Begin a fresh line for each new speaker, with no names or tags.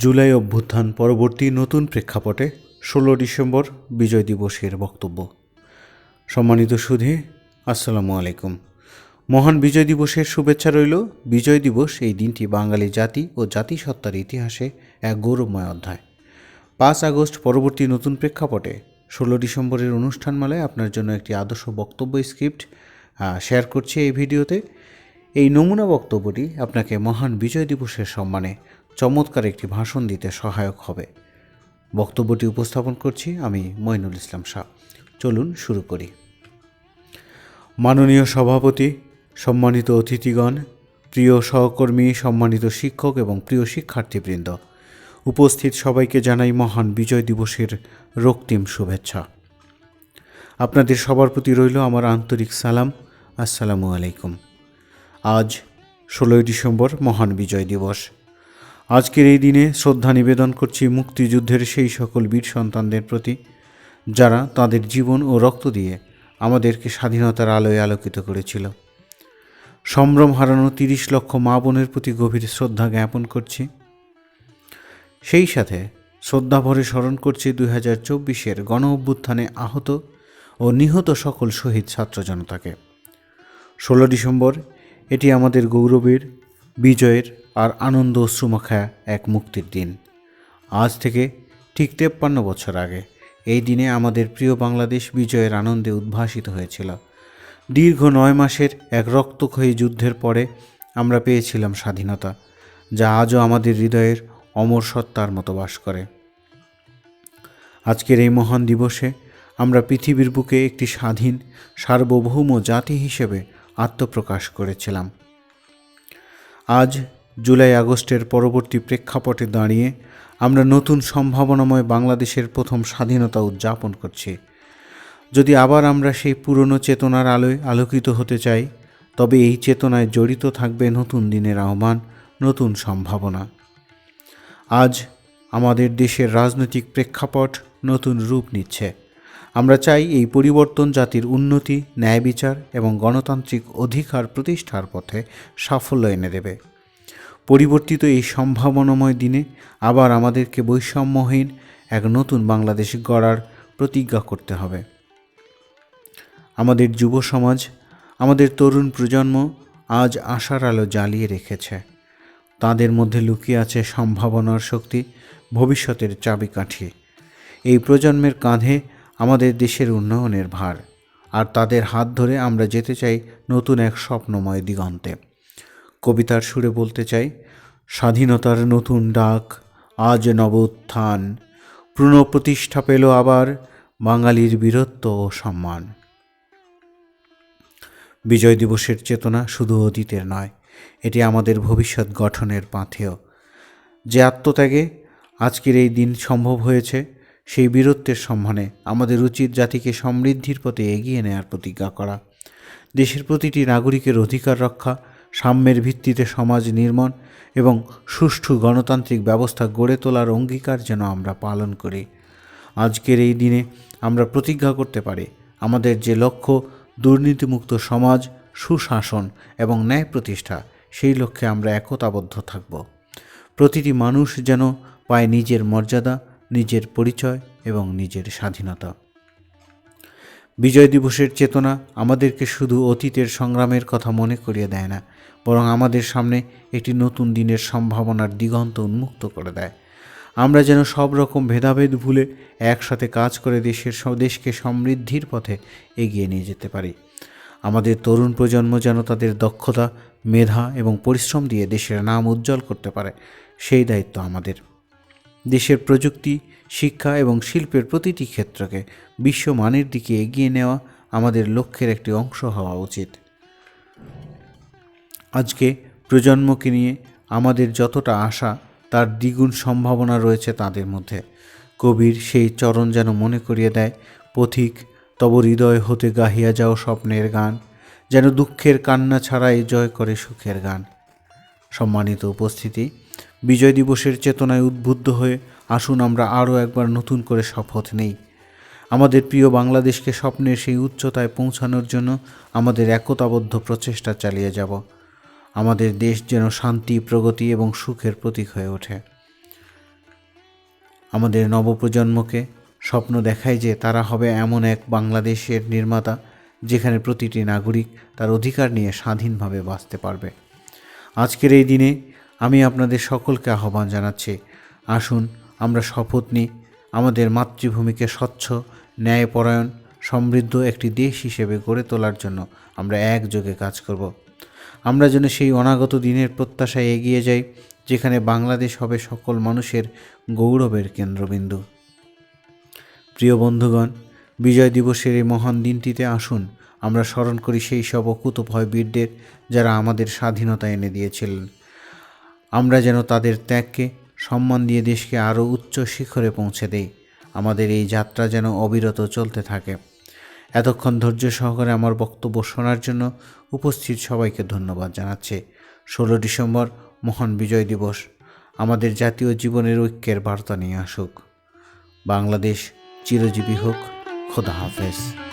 জুলাই অভ্যুত্থান পরবর্তী নতুন প্রেক্ষাপটে ষোলো ডিসেম্বর বিজয় দিবসের বক্তব্য। সম্মানিত সুধী, আসসালামু আলাইকুম। মহান বিজয় দিবসের শুভেচ্ছা রইল বিজয় দিবস এই দিনটি বাঙালি জাতি ও জাতিসত্তার ইতিহাসে এক গৌরবময় অধ্যায়। পাঁচ আগস্ট পরবর্তী নতুন প্রেক্ষাপটে ষোলো ডিসেম্বরের অনুষ্ঠানমালায় আপনার জন্য একটি আদর্শ বক্তব্য স্ক্রিপ্ট শেয়ার করছি এই ভিডিওতে। এই নমুনা বক্তব্যটি আপনাকে মহান বিজয় দিবসের সম্মানে চমৎকার একটি ভাষণ দিতে সহায়ক হবে। বক্তব্যটি উপস্থাপন করছি আমি মইনুল ইসলাম শাহ। চলুন শুরু করি। মাননীয় সভাপতি, সম্মানিত অতিথিগণ, প্রিয় সহকর্মী, সম্মানিত শিক্ষক এবং প্রিয় শিক্ষার্থীবৃন্দ, উপস্থিত সবাইকে জানাই মহান বিজয় দিবসের রক্তিম শুভেচ্ছা। আপনাদের সবার প্রতি রইল আমার আন্তরিক সালাম। আসসালামু আলাইকুম। আজ ষোলোই ডিসেম্বর মহান বিজয় দিবস। আজকের এই দিনে শ্রদ্ধা নিবেদন করছি মুক্তিযুদ্ধের সেই সকল বীর সন্তানদের প্রতি, যারা তাদের জীবন ও রক্ত দিয়ে আমাদেরকে স্বাধীনতার আলোয় আলোকিত করেছিল। সম্ভ্রম হারানো তিরিশ লক্ষ মা বোনের প্রতি গভীর শ্রদ্ধা জ্ঞাপন করছি। সেই সাথে শ্রদ্ধাভরে স্মরণ করছি দুই হাজার চব্বিশের গণ অভ্যুত্থানে আহত ও নিহত সকল শহীদ ছাত্র জনতাকে। ষোলো ডিসেম্বর, এটি আমাদের গৌরবের বিজয়ের আর আনন্দ অশ্রুমাখা এক মুক্তির দিন। আজ থেকে ঠিক তেপ্পান্ন বছর আগে এই দিনে আমাদের প্রিয় বাংলাদেশ বিজয়ের আনন্দে উদ্ভাসিত হয়েছিল। দীর্ঘ নয় মাসের এক রক্তক্ষয়ী যুদ্ধের পরে আমরা পেয়েছিলাম স্বাধীনতা, যা আজও আমাদের হৃদয়ের অমর সত্তার মতো বাস করে। আজকের এই মহান দিবসে আমরা পৃথিবীর বুকে একটি স্বাধীন, সার্বভৌম জাতি হিসেবে আত্মপ্রকাশ করেছিলাম। আজ জুলাই আগস্টের পরবর্তী প্রেক্ষাপটে দাঁড়িয়ে আমরা নতুন সম্ভাবনাময় বাংলাদেশের প্রথম স্বাধীনতা উদযাপন করছি। যদি আবার আমরা সেই পুরনো চেতনার আলোয় আলোকিত হতে চাই, তবে এই চেতনায় জড়িত থাকবে নতুন দিনের আহ্বান, নতুন সম্ভাবনা। আজ আমাদের দেশের রাজনৈতিক প্রেক্ষাপট নতুন রূপ নিচ্ছে। আমরা চাই এই পরিবর্তন জাতির উন্নতি, ন্যায় বিচার এবং গণতান্ত্রিক অধিকার প্রতিষ্ঠার পথে সাফল্য এনে দেবে। পরিবর্তিত এই সম্ভাবনাময় দিনে আবার আমাদেরকে বৈষম্যহীন এক নতুন বাংলাদেশ গড়ার প্রতিজ্ঞা করতে হবে। আমাদের যুব সমাজ, আমাদের তরুণ প্রজন্ম আজ আশার আলো জ্বালিয়ে রেখেছে। তাদের মধ্যে লুকিয়ে আছে সম্ভাবনার শক্তি, ভবিষ্যতের চাবিকাঠি। এই প্রজন্মের কাঁধে আমাদের দেশের উন্নয়নের ভার, আর তাদের হাত ধরে আমরা যেতে চাই নতুন এক স্বপ্নময় দিগন্তে। কবিতার সুরে বলতে চাই, স্বাধীনতার নতুন ডাক, আজ নবোত্থান। পুনঃপ্রতিষ্ঠা পেল আবার, বাঙালির বীরত্ব ও সম্মান। বিজয় দিবসের চেতনা শুধু অতীতের নয়, এটি আমাদের ভবিষ্যৎ গঠনের পাথেয়। যে আত্মত্যাগে আজকের এই দিন সম্ভব হয়েছে সেই বীরত্বের সম্মানে আমাদের উচিত জাতিকে সমৃদ্ধির পথে এগিয়ে নেওয়ার প্রতিজ্ঞা করা। দেশের প্রতিটি নাগরিকের অধিকার রক্ষা, সাম্যের ভিত্তিতে সমাজ নির্মাণ এবং সুষ্ঠু গণতান্ত্রিক ব্যবস্থা গড়ে তোলার অঙ্গীকার যেন আমরা পালন করি। আজকের এই দিনে আমরা প্রতিজ্ঞা করতে পারি, আমাদের যে লক্ষ্য, দুর্নীতিমুক্ত সমাজ, সুশাসন এবং ন্যায় প্রতিষ্ঠা, সেই লক্ষ্যে আমরা একতাবদ্ধ থাকব। প্রতিটি মানুষ যেন পায় নিজের মর্যাদা নিজের পরিচয় এবং নিজের স্বাধীনতা। বিজয় দিবসের চেতনা আমাদেরকে শুধু অতীতের সংগ্রামের কথা মনে করিয়ে দেয় না, বরং আমাদের সামনে একটি নতুন দিনের সম্ভাবনার দিগন্ত উন্মুক্ত করে দেয়। আমরা যেন সব রকম ভেদাভেদ ভুলে একসাথে কাজ করে দেশের দেশকে সমৃদ্ধির পথে এগিয়ে নিয়ে যেতে পারি। আমাদের তরুণ প্রজন্ম যেন তাদের দক্ষতা, মেধা এবং পরিশ্রম দিয়ে দেশের নাম উজ্জ্বল করতে পারে, সেই দায়িত্ব আমাদের। দেশের প্রযুক্তি, শিক্ষা এবং শিল্পের প্রতিটি ক্ষেত্রকে বিশ্বমানের দিকে এগিয়ে নেওয়া আমাদের লক্ষ্যের একটি অংশ হওয়া উচিত। আজকে প্রজন্মকে নিয়ে আমাদের যতটা আশা, তার দ্বিগুণ সম্ভাবনা রয়েছে তাদের মধ্যে। কবির সেই চরণ যেন মনে করিয়ে দেয়, পথিক, তব হৃদয় হতে গাহিয়া যাও স্বপ্নের গান, যেন দুঃখের কান্না ছাড়াই জয় করে সুখের গান। সম্মানিত উপস্থিতি বিজয় দিবসের চেতনায় উদ্বুদ্ধ হয়ে আসুন আমরা আরও একবার নতুন করে শপথ নেই। আমাদের প্রিয় বাংলাদেশকে স্বপ্নের সেই উচ্চতায় পৌঁছানোর জন্য আমাদের একতাবদ্ধ প্রচেষ্টা চালিয়ে যাব। আমাদের দেশ যেন শান্তি, প্রগতি এবং সুখের প্রতীক হয়ে ওঠে। আমাদের নবপ্রজন্মকে স্বপ্ন দেখায় যে তারা হবে এমন এক বাংলাদেশের নির্মাতা যেখানে প্রতিটি নাগরিক তার অধিকার নিয়ে স্বাধীনভাবে বাঁচতে পারবে। আজকের এই দিনে আমি আপনাদের সকলকে আহ্বান জানাচ্ছি। আসুন, আমরা শপথ নিই। আমাদের মাতৃভূমিকে স্বচ্ছ, ন্যায়পরায়ণ, সমৃদ্ধ একটি দেশ হিসেবে গড়ে তোলার জন্য আমরা একযোগে কাজ করব। আমরা যেন সেই অনাগত দিনের প্রত্যাশায় এগিয়ে যাই, যেখানে বাংলাদেশ হবে সকল মানুষের গৌরবের কেন্দ্রবিন্দু। প্রিয় বন্ধুগণ, বিজয় দিবসের এই মহান দিনটিতে আসুন, আমরা স্মরণ করি সেই সব অকুতভয় বীরদের যারা আমাদের স্বাধীনতা এনে দিয়েছিলেন। আমরা যেন তাদের ত্যাগকে, সম্মান দিয়ে দেশকে আরও উচ্চ শিখরে পৌঁছে দেই। আমাদের এই যাত্রা যেন অবিরত চলতে থাকে। এতক্ষণ ধৈর্য সহকারে আমার বক্তব্য শোনার জন্য উপস্থিত সবাইকে ধন্যবাদ জানাচ্ছে। ষোলো ডিসেম্বর, মহান বিজয় দিবস। আমাদের জাতীয় জীবনের ঐক্যের বার্তা নিয়ে আসুক। বাংলাদেশ চিরজীবী হোক। খোদা হাফেজ।